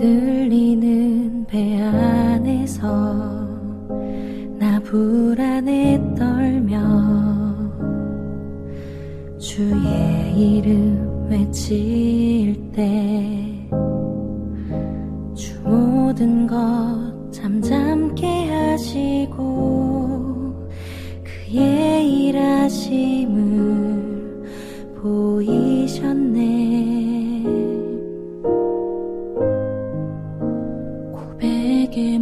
흔들리는 배 안에서 나 불안에 떨며 주의 이름 외칠 때 주 모든 것 잠잠게 하시고 그의 일하심을 보이셨네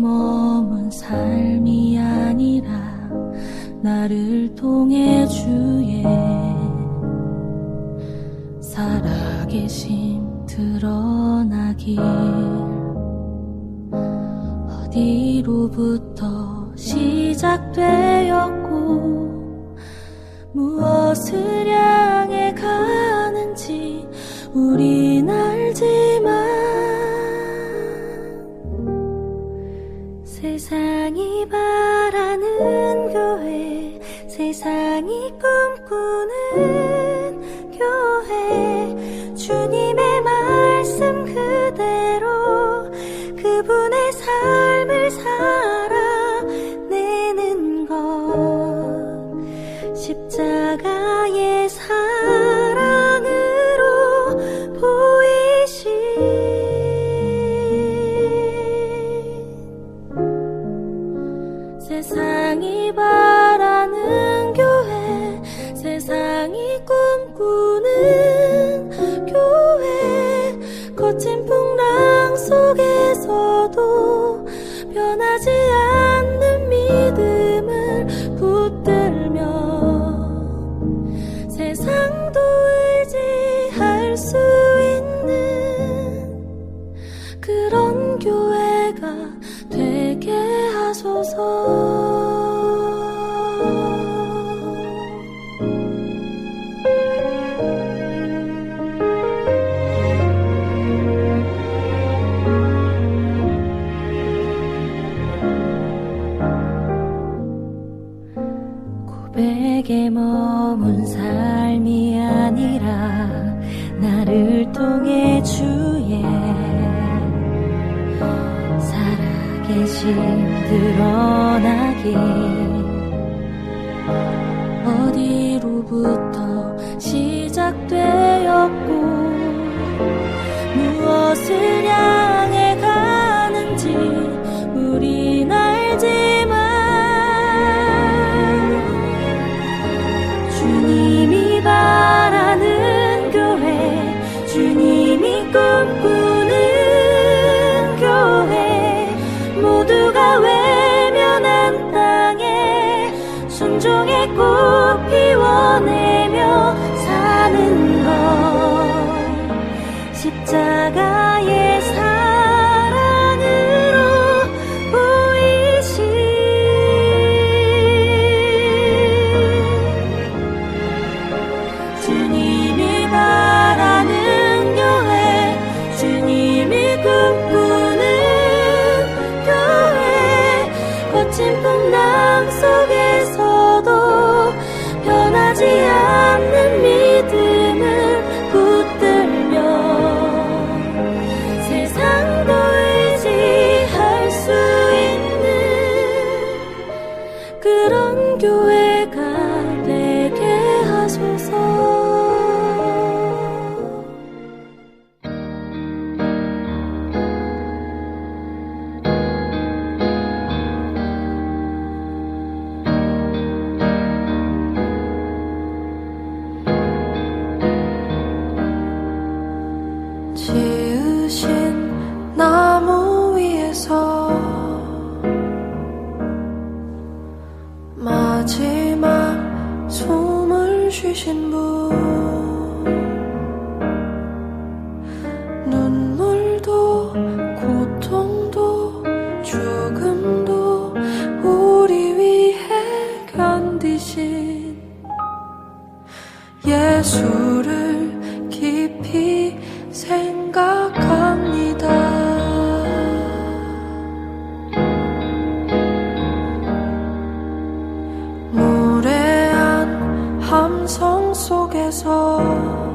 머문 삶이 아니라 나를 통해 주의 살아계심 드러나길. 어디로부터 시작되었고 무엇을 향해 가는지 우린 세상이 바라는 교회 세상이 꿈꾸는 세상이 바 살아계심 드러나길 어디로부터 시작되었고 무엇을 향해 가는지 우린 알지만 주님이 바라는 교회 주님 십자가의 마지막 숨을 쉬신 분. 눈물도 고통도 죽음도 우리 위해 견디신 예수를 asshole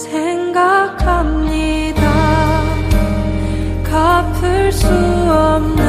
생각합니다. 갚을 수 없는